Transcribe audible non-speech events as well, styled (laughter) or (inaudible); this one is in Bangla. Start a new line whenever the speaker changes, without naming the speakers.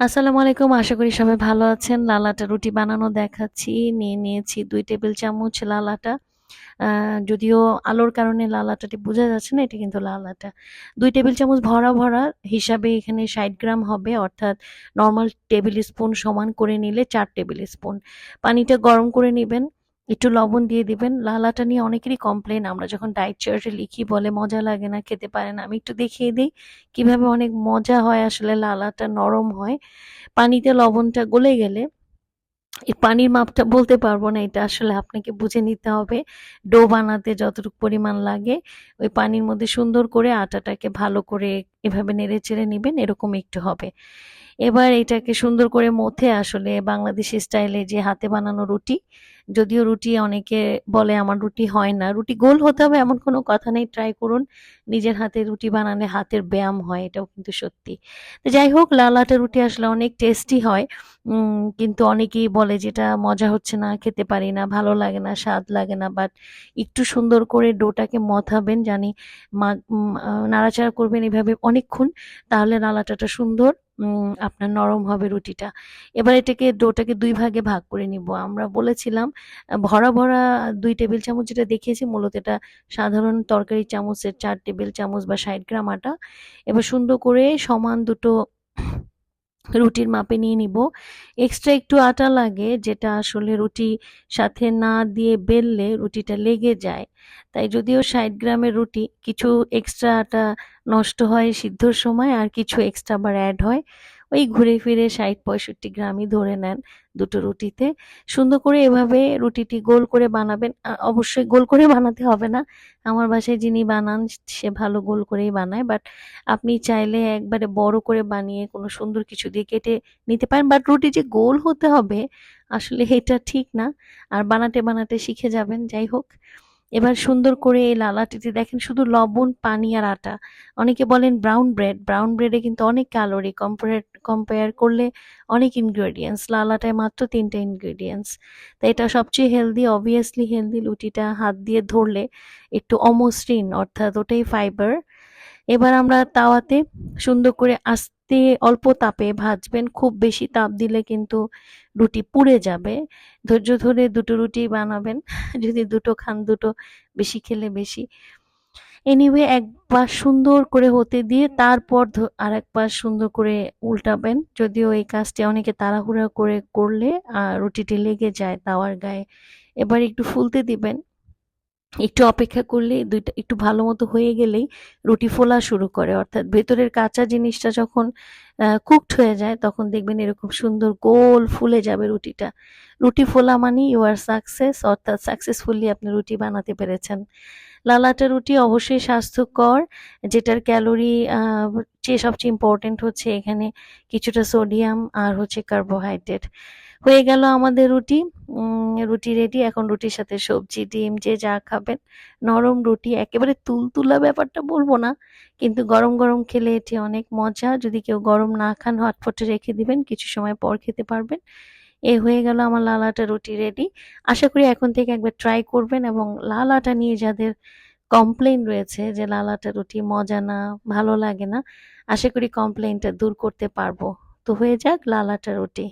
আসসালামু আলাইকুম, আশা করি সবাই ভালো আছেন। লালাটা রুটি বানানো দেখাচ্ছি। নিয়ে নিয়েছি দুই টেবিল চামচ লালাটা। যদিও আলোর কারণে লাল আটাটি বোঝা যাচ্ছে না, এটা কিন্তু লাল লালাটা। দুই টেবিল চামচ ভরা ভরা, হিসাবে এখানে ষাট গ্রাম হবে। অর্থাৎ নর্মাল টেবিল স্পুন সমান করে নিলে চার টেবিল স্পুন পানিটা গরম করে নেবেন। একটু লবণ দিয়ে দিবেন। লালাটা নিয়ে অনেকেরই কমপ্লেন আমরা যখন ডায়েট চার্টে লিখি বলে মজা লাগে না, খেতে পারে না, আমি একটু দেখিয়ে দিই কীভাবে অনেক মজা হয় আসলে লালাটা নরম হয়। পানিতে লবণটা গলে গেলে পানির মাপটা বলতে পারব না, এটা আসলে আপনাকে বুঝে নিতে হবে। ডো বানাতে যতটুকু পরিমাণ লাগে, ওই পানির মধ্যে সুন্দর করে আটাটাকে ভালো করে এভাবে নেড়ে চেড়ে নিবেন এরকম একটু হবে। এবার এটাকে সুন্দর করে মথে আসলে বাংলাদেশি স্টাইলে যে হাতে বানানো রুটি, যদিও রুটি অনেকে বলে আমার রুটি হয় না। রুটি গোল হতে হবে এমন কোনো কথা নেই ট্রাই করুন। নিজের হাতে রুটি বানালে হাতের ব্যায়াম হয়, এটাও কিন্তু সত্যি। তো যাই হোক, লাল আটা রুটি আসলে অনেক টেস্টি হয়। কিন্তু অনেকেই বলে যেটা মজা হচ্ছে না, খেতে পারি না, ভালো লাগে না, স্বাদ লাগে না বাট একটু সুন্দর করে ডোটাকে মথাবেন, জানি মা নাড়াচাড়া করবেন এভাবে অনেকক্ষণ, তাহলে নালাটাটা সুন্দর আপনার নরম হবে রুটিটা। এবার এটাকে ডোটাকে দুই ভাগে ভাগ করে নিব। আমরা বলেছিলাম, ভরা ভরা দুই টেবিল চামচ যেটা দেখিয়েছি, মূলত এটা সাধারণ তরকারি চামচের চার টেবিল চামচ বা ষাট গ্রাম আটা। এবার সুন্দর করে সমান দুটো রুটির মাপে নিয়ে নিব। এক্সট্রা একটু আটা লাগে, যেটা আসলে রুটি সাথে না দিয়ে বেললে রুটিটা লেগে যায়। তাই যদিও ষাট গ্রামের রুটি, কিছু এক্সট্রা আটা নষ্ট হয় সিদ্ধর সময়, আর কিছু এক্সট্রা আবার অ্যাড হয়। ওই ঘুরে ফিরে ষাট, পঁয়ষট্টি গ্রামই ধরে নেন দুটো রুটিতে। সুন্দর করে এভাবে রুটিটি গোল করে বানাবেন। অবশ্যই গোল করে বানাতে হবে না। আমার বাসায় যিনি বানান, সে ভালো গোল করেই বানায়। বাট আপনি চাইলে একবারে বড় করে বানিয়ে কোনো সুন্দর কিছু দিয়ে কেটে নিতে পারেন। বাট রুটি যে গোল হতে হবে, আসলে এটা ঠিক না। আর বানাতে বানাতে শিখে যাবেন। যাই হোক। এবার সুন্দর করে এই লালাটিতে দেখেন শুধু লবণ, পানি আর আটা। অনেকে বলেন ব্রাউন ব্রেড ব্রাউন ব্রেডে কিন্তু অনেক ক্যালোরি কম্পেয়ার কম্পেয়ার করলে অনেক ইনগ্রেডিয়েন্টস লালাটায় মাত্র তিনটে ইনগ্রেডিয়েন্টস তাই এটা সবচেয়ে হেলদি অবভিয়াসলি হেলদি লুটিটা হাত দিয়ে ধরলে একটু অমসৃণ, অর্থাৎ ওটাই ফাইবার এবার আমরা তাওয়াতে সুন্দর করে আস্তে অল্প তাপে ভাজবেন, খুব বেশি তাপ দিলে কিন্তু রুটি পুড়ে যাবে। ধৈর্য ধরে দুটো রুটি বানাবেন, (laughs) যদি দুটো খান দুটো, বেশি খেলে বেশি। এনিওয়ে এক সুন্দর করে হতে দিয়ে তারপর আর এক সুন্দর করে উল্টাবেন। যদিও এই কাজটি অনেকে তাড়াহুড়া করে করলে রুটিটি লেগে যায় তাওয়ার গায়ে। এবার একটু ফুলতে দিবেন। একটু অপেক্ষা করলে দুইটা একটু ভালো মতো হয়ে গেলেই রুটি ফোলা শুরু করে। অর্থাৎ ভেতরের কাঁচা জিনিসটা যখন কুকড হয়ে যায়, তখন দেখবেন এরকম সুন্দর গোল ফুলে যাবে রুটিটা। রুটি ফোলা মানে ইউ আর সাকসেস অর্থাৎ সাকসেসফুলি আপনি রুটি বানাতে পেরেছেন। লালাটা রুটি অবশ্যই স্বাস্থ্যকর, যেটার ক্যালোরি চেয়ে সবচেয়ে ইম্পর্টেন্ট হচ্ছে এখানে কিছুটা সোডিয়াম আর হচ্ছে কার্বোহাইড্রেট হয়ে গেল আমাদের রুটি। রুটি রেডি এখন রুটির সাথে সবজি, ডিম, যে যা খাবেন। নরম রুটি, একেবারে তুলতুলা ব্যাপারটা বলব না, কিন্তু গরম গরম খেলে এটি অনেক মজা। যদি কেউ গরম না খান, হটপটে রেখে দিবেন, কিছু সময় পর খেতে পারবেন। এ হয়ে গেল আমার লাল আটা রুটি রেডি আশা করি এখন থেকে একবার ট্রাই করবেন এবং লাল আটা নিয়ে যাদের কমপ্লেন রয়েছে যে লাল আটা রুটি মজা না, ভালো লাগে না, আশা করি কমপ্লেনটা দূর করতে পারব। তো হয়ে যাক লাল আটা রুটি।